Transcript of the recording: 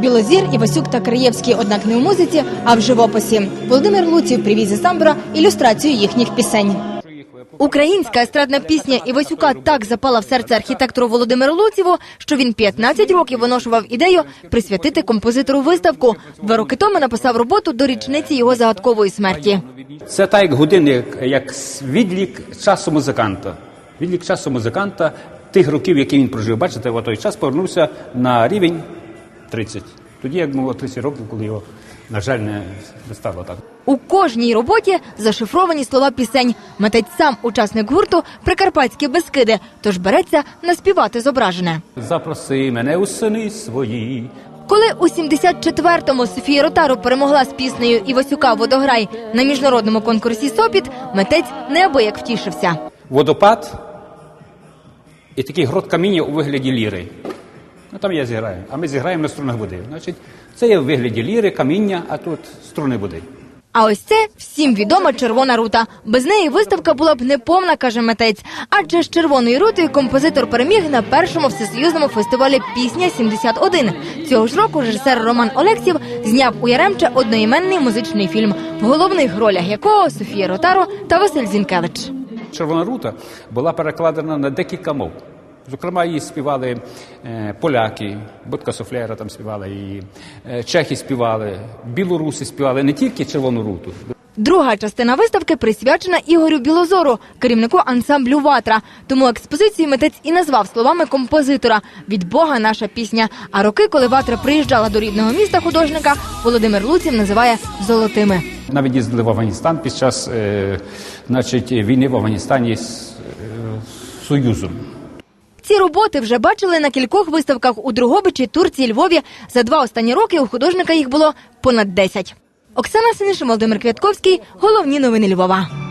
Білозір, Івасюк та Краєвський, однак не у музиці, а в живописі. Володимир Луців привіз із Самбора ілюстрацію їхніх пісень. Українська естрадна пісня Івасюка так запала в серце архітектору Володимиру Луціву, що він 15 років виношував ідею присвятити композитору виставку. Два роки тому написав роботу до річниці його загадкової смерті. Це так як годинник, як відлік часу музиканта. Відлік часу музиканта тих років, які він прожив. Бачите, в той час повернувся на рівень 30. Тоді, як було 30 років, коли його, на жаль, не стало так. У кожній роботі зашифровані слова пісень. Митець сам учасник гурту Прикарпатські Бескиди, тож береться наспівати зображене. Запроси мене у сини свої. Коли у 74-му Софія Ротару перемогла з піснею Івасюка Водограй на міжнародному конкурсі Сопіт, митець неабияк втішився. Водопад і такий грот каміння у вигляді ліри. Ну там я зіграю, а ми зіграємо на струнах води. Значить, це є в вигляді ліри, каміння, а тут струни води. А ось це всім відома червона рута. Без неї виставка була б неповна, каже митець. Адже з червоною рутою композитор переміг на першому всесоюзному фестивалі Пісня 71 Цього ж року режисер Роман Олексів зняв у Яремче одноіменний музичний фільм, в головних ролях якого Софія Ротаро та Василь Зінкевич. Червона рута була перекладена на декілька мов. Зокрема, її співали е, поляки, Будка Софлера там співали її, е, чехи співали, білоруси співали не тільки червону руту. Друга частина виставки присвячена Ігорю Білозору, керівнику ансамблю Ватра. Тому експозицію митець і назвав словами композитора Від Бога наша пісня. А роки, коли Ватра приїжджала до рідного міста художника, Володимир Луців називає золотими. Навіть їздили в Афганістан під час е, значить, війни в Афганістані з е, Союзом. Ці роботи вже бачили на кількох виставках у Другобичі, Турції, Львові. За два останні роки у художника їх було понад 10. Оксана Синиш, Володимир Квятковський. Головні новини Львова.